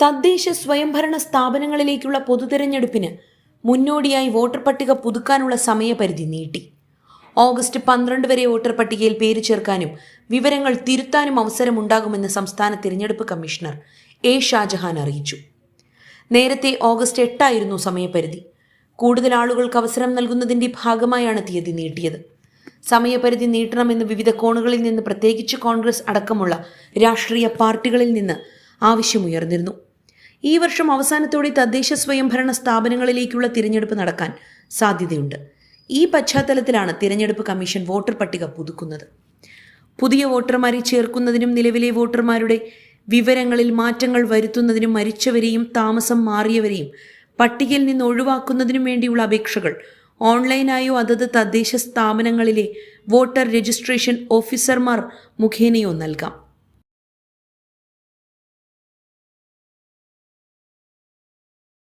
തദ്ദേശ സ്വയംഭരണ സ്ഥാപനങ്ങളിലേക്കുള്ള പൊതുതെരഞ്ഞെടുപ്പിന് മുന്നോടിയായി വോട്ടർ പട്ടിക പുതുക്കാനുള്ള സമയപരിധി നീട്ടി. ഓഗസ്റ്റ് പന്ത്രണ്ട് വരെ വോട്ടർ പട്ടികയിൽ പേര് ചേർക്കാനും വിവരങ്ങൾ തിരുത്താനും അവസരമുണ്ടാകുമെന്ന് സംസ്ഥാന തിരഞ്ഞെടുപ്പ് കമ്മീഷണർ എ ഷാജഹാൻ അറിയിച്ചു. നേരത്തെ ഓഗസ്റ്റ് എട്ടായിരുന്നു സമയപരിധി. കൂടുതൽ ആളുകൾക്ക് അവസരം നൽകുന്നതിന്റെ ഭാഗമായാണ് തീയതി നീട്ടിയത്. സമയപരിധി നീട്ടണമെന്ന് വിവിധ കോണുകളിൽ നിന്ന് പ്രത്യേകിച്ച് കോൺഗ്രസ് അടക്കമുള്ള രാഷ്ട്രീയ പാർട്ടികളിൽ നിന്ന് ആവശ്യമുയർന്നിരുന്നു. ഈ വർഷം അവസാനത്തോടെ തദ്ദേശ സ്വയംഭരണ സ്ഥാപനങ്ങളിലേക്കുള്ള തിരഞ്ഞെടുപ്പ് നടക്കാൻ സാധ്യതയുണ്ട്. ഈ പശ്ചാത്തലത്തിലാണ് തിരഞ്ഞെടുപ്പ് കമ്മീഷൻ വോട്ടർ പട്ടിക പുതുക്കുന്നത്. പുതിയ വോട്ടർമാരെ ചേർക്കുന്നതിനും നിലവിലെ വോട്ടർമാരുടെ വിവരങ്ങളിൽ മാറ്റങ്ങൾ വരുത്തുന്നതിനും മരിച്ചവരെയും താമസം മാറിയവരെയും പട്ടികയിൽ നിന്ന് ഒഴിവാക്കുന്നതിനും വേണ്ടിയുള്ള അപേക്ഷകൾ ഓൺലൈനായോ അതത് തദ്ദേശ സ്ഥാപനങ്ങളിലെ വോട്ടർ രജിസ്ട്രേഷൻ ഓഫീസർമാർ മുഖേനയോ നൽകാം.